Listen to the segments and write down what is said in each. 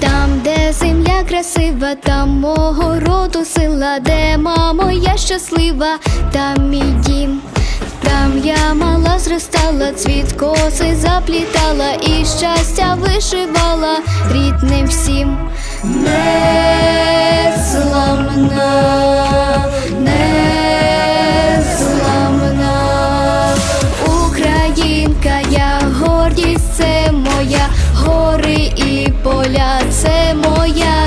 Там, де земля красива, там мого роду сила, де мамо, я щаслива, там мій дім. Там я мала зростала, цвіт коси заплітала і щастя вишивала рідним всім.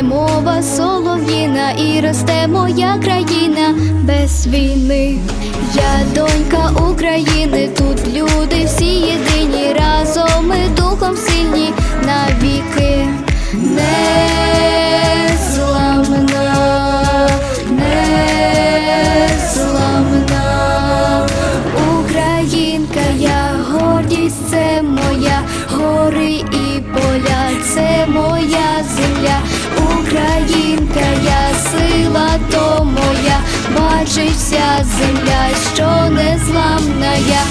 Рідна, мова солов'їна, і росте моя країна без війни. Я донька України, тут люди всі єдині, разом ми духом сильні навіки. Незламна, незламна Українка, гордість, це моя гори і поля, це моя земля, Українка, я сила, то моя, бачить земля, що незламна я,